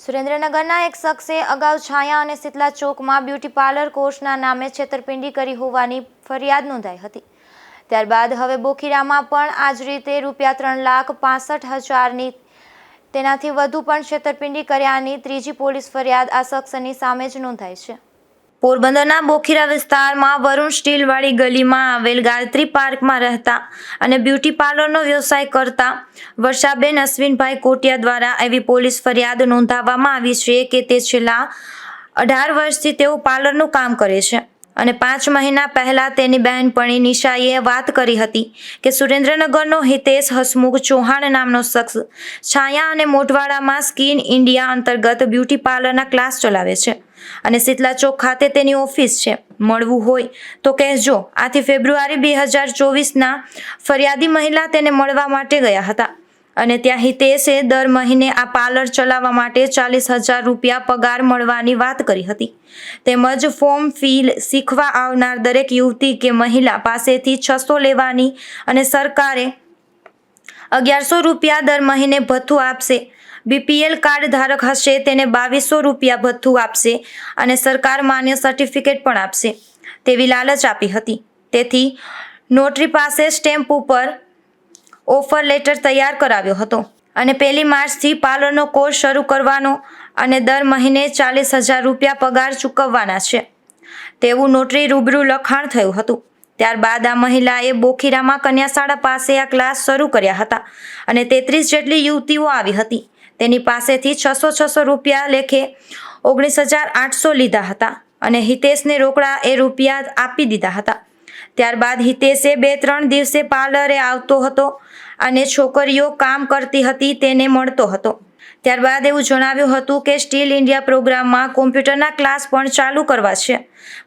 સુરેન્દ્રનગરના એક શખ્સે અગાઉ છાયા અને શીતલા ચોકમાં બ્યુટી પાર્લર કોર્સના નામે છેતરપિંડી કરી હોવાની ફરિયાદ નોંધાઈ હતી. ત્યારબાદ હવે બોખીરામાં પણ આ જ રીતે રૂપિયા ત્રણ લાખ પાસઠ હજારની તેનાથી વધુ પણ છેતરપિંડી કર્યાની ત્રીજી પોલીસ ફરિયાદ આ શખ્સની સામે જ નોંધાઈ છે. પોરબંદરના બોખીરા વિસ્તારમાં વરુણ સ્ટીલવાળી ગલીમાં આવેલ ગાયત્રી પાર્કમાં રહેતા અને બ્યુટી પાર્લરનો વ્યવસાય કરતા વર્ષાબેન અશ્વિનભાઈ કોટિયા દ્વારા એવી પોલીસ ફરિયાદ નોંધાવવામાં આવી છે કે તે છેલ્લા અઢાર વર્ષથી તેઓ પાર્લરનું કામ કરે છે અને પાંચ મહિના પહેલાં તેની બહેનપણી નિશાએ વાત કરી હતી કે સુરેન્દ્રનગરનો હિતેશ હસમુખ ચૌહાણ નામનો શખ્સ છાયા અને મોટવાડામાં સ્કિન ઇન્ડિયા અંતર્ગત બ્યુટી પાર્લરના ક્લાસ ચલાવે છે. અને શીતલા ચોક ખાતે તેની ઓફિસ છે. મળવું હોય તો કહેજો. આથી ફેબ્રુઆરી બે હજાર ચોવીસના ફરિયાદી મહિલા તેને મળવા માટે ગયા હતા. અને ત્યાં હિતેશે દર મહિને આ પાર્લર ચલાવવા માટે ચાલીસ હજાર રૂપિયા પગાર મળવાની વાત કરી હતી. તેમજ ફોર્મ ફી શીખવા આવનાર દરેક યુવતી કે મહિલા પાસેથી છસો લેવાની અને સરકારે અગિયારસો રૂપિયા દર મહિને ભથ્થું આપશે. બીપીએલ કાર્ડ ધારક હશે, તેને બાવીસો રૂપિયા ભથ્થું આપશે અને સરકાર માન્ય સર્ટિફિકેટ પણ આપશે, તેવી લાલચ આપી હતી. તેથી નોટરી પાસે સ્ટેમ્પ ઉપર ઓફર લેટર તૈયાર કરાવ્યો હતો અને પહેલી માર્ચથી પાર્લરનો કોર્સ શરૂ કરવાનો અને દર મહિને ચાલીસ હજાર રૂપિયા પગાર ચૂકવવાના છે. તેવું નોટરી રૂબરૂ લખાણ થયું હતું. ત્યારબાદ આ મહિલાએ બોખીરામાં કન્યાશાળા પાસે આ ક્લાસ શરૂ કર્યા હતા અને તેત્રીસ જેટલી યુવતીઓ આવી હતી. તેની પાસેથી છસો છસો રૂપિયા લેખે ઓગણીસ હજાર આઠસો લીધા હતા અને હિતેશને રોકડા એ રૂપિયા આપી દીધા હતા. ત્યારબાદ હિતેશે બે ત્રણ દિવસે પાર્લરે આવતો હતો અને છોકરીઓ કામ કરતી હતી તેને મળતો હતો. ત્યારબાદ એવું જણાવ્યું હતું કે સ્ટીલ ઇન્ડિયા પ્રોગ્રામમાં કોમ્પ્યુટરના ક્લાસ પણ ચાલુ કરવા છે.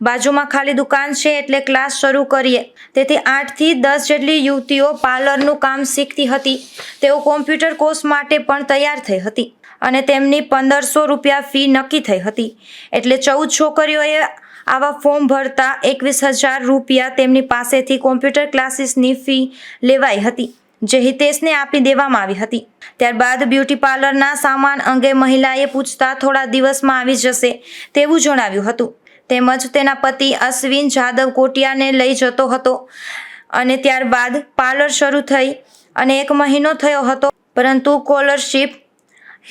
બાજુમાં ખાલી દુકાન છે એટલે ક્લાસ શરૂ કરીએ. તેથી આઠથી દસ જેટલી યુવતીઓ પાર્લરનું કામ શીખતી હતી. તેઓ કોમ્પ્યુટર કોર્સ માટે પણ તૈયાર થઈ હતી અને તેમની પંદરસો રૂપિયા ફી નક્કી થઈ હતી. એટલે ચૌદ છોકરીઓએ આવા ફોર્મ ભરતા એકવીસ હજાર રૂપિયા તેમની પાસેથી કોમ્પ્યુટર ક્લાસીસની ફી લેવાઈ હતી. જે હિતેશને આપી દેવામાં આવી હતી. ત્યારબાદ બ્યુટી પાર્લરના સામાન અંગે મહિલાએ પૂછતા થોડા દિવસમાં આવી જશે તેવું જણાવ્યું હતું. તેમજ તેના પતિ અશ્વિન જાદવ કોટિયાને લઈ જતો હતો અને ત્યારબાદ પાર્લર શરૂ થઈ અને એક મહિનો થયો હતો. પરંતુ કોલરશીપ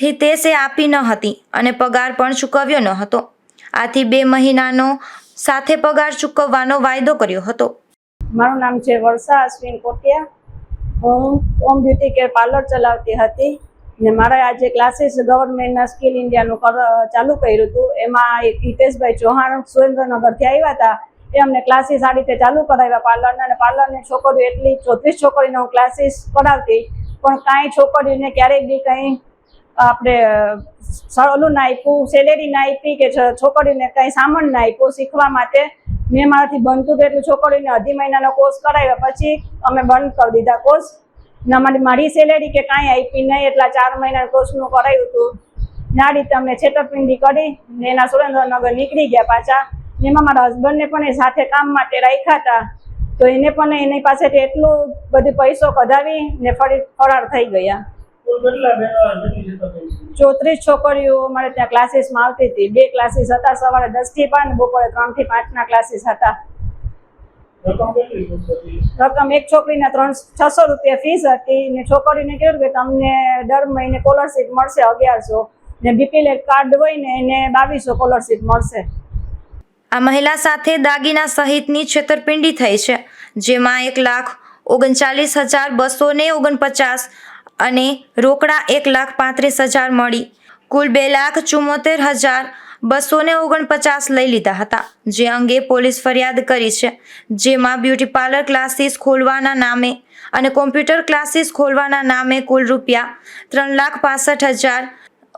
હિતેશે આપી ન હતી અને પગાર પણ ચૂકવ્યો ન હતો. આથી બે મહિનાનો સાથે પગાર ચૂકવવાનો વાયદો કર્યો હતો. મારું નામ છે વર્ષા અશ્વિન કોટિયા. હું હોમ બ્યુટી કેર પાર્લર ચલાવતી હતી ને મારે આજે ક્લાસીસ ગવર્મેન્ટના સ્કિલ ઇન્ડિયાનું ચાલુ કર્યું હતું. એમાં એક હિતેશભાઈ ચૌહાણ સુરેન્દ્રનગરથી આવ્યા હતા. એ અમને ક્લાસીસ આ રીતે ચાલુ કરાવ્યા પાર્લરના અને પાર્લરની છોકરીઓ એટલી ચોત્રીસ છોકરીને હું ક્લાસીસ કરાવતી. પણ કાંઈ છોકરીઓને ક્યારેય બી કંઈ આપણે સળું ના આપ્યું સેલેરી ના આપી કે છોકરીને કંઈ સામાન ના આપ્યું શીખવા માટે મેં મારાથી બનતું એટલું છોકરીને અઢી મહિનાનો કોર્સ કરાવ્યા પછી અમે બંધ કરી દીધા કોર્સ ના અમારી મારી સેલેરી કે કાંઈ આપી નહીં, એટલા ચાર મહિના કોર્સનું કરાવ્યું હતું. ના રીતે અમને છેતરપિંડી કરી, ને એના સુરેન્દ્રનગર નીકળી ગયા પાછા. એમાં મારા હસબન્ડને પણ એ સાથે કામ માટે રાખ્યા હતા. તો એને પણ એની પાસેથી એટલું બધું પૈસો કઢાવી ને ફરી ફરાર થઈ ગયા. ચોત્રીસ છોકરીઓ અમારે ત્યાં ક્લાસીસમાં આવતી હતી બે ક્લાસીસ હતા સવારે દસથી પાંચ બપોરે ત્રણથી પાંચના ક્લાસીસ હતા. રકમ કેટલી હતી રકમ એક છોકરીને ત્રણ છસો રૂપિયા ફીસ હતી ને છોકરીને કહ્યું કે તમને દર મહિને સ્કોલરશીપ મળશે અગિયારસો ને બીપીએલ કાર્ડ હોય ને એને બાવીસો સ્કોલરશીપ મળશે. આ મહિલા સાથે દાગીના સહિતની છેતરપિંડી થઈ છે જેમાં એક લાખ ઓગણચાલીસ હજાર બસો ને ઓગણપચાસ અને રોકડા એક લાખ પાંત્રીસ હજાર મળી. કુલ બે લાખ ચુમ્મોતેર હજાર બસો ને ઓગણપચાસ લઈ લીધા હતા, જે અંગે પોલીસ ફરિયાદ કરી છે. જેમાં બ્યુટી પાર્લર ક્લાસીસ ખોલવાના નામે અને કોમ્પ્યુટર ક્લાસીસ ખોલવાના નામે કુલ રૂપિયા ત્રણ લાખ પાસઠ હજાર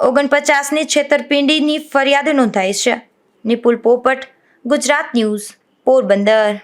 ઓગણપચાસની છેતરપિંડીની ફરિયાદ નોંધાઈ છે. નિપુલ પોપટ, ગુજરાત ન્યૂઝ, પોરબંદર.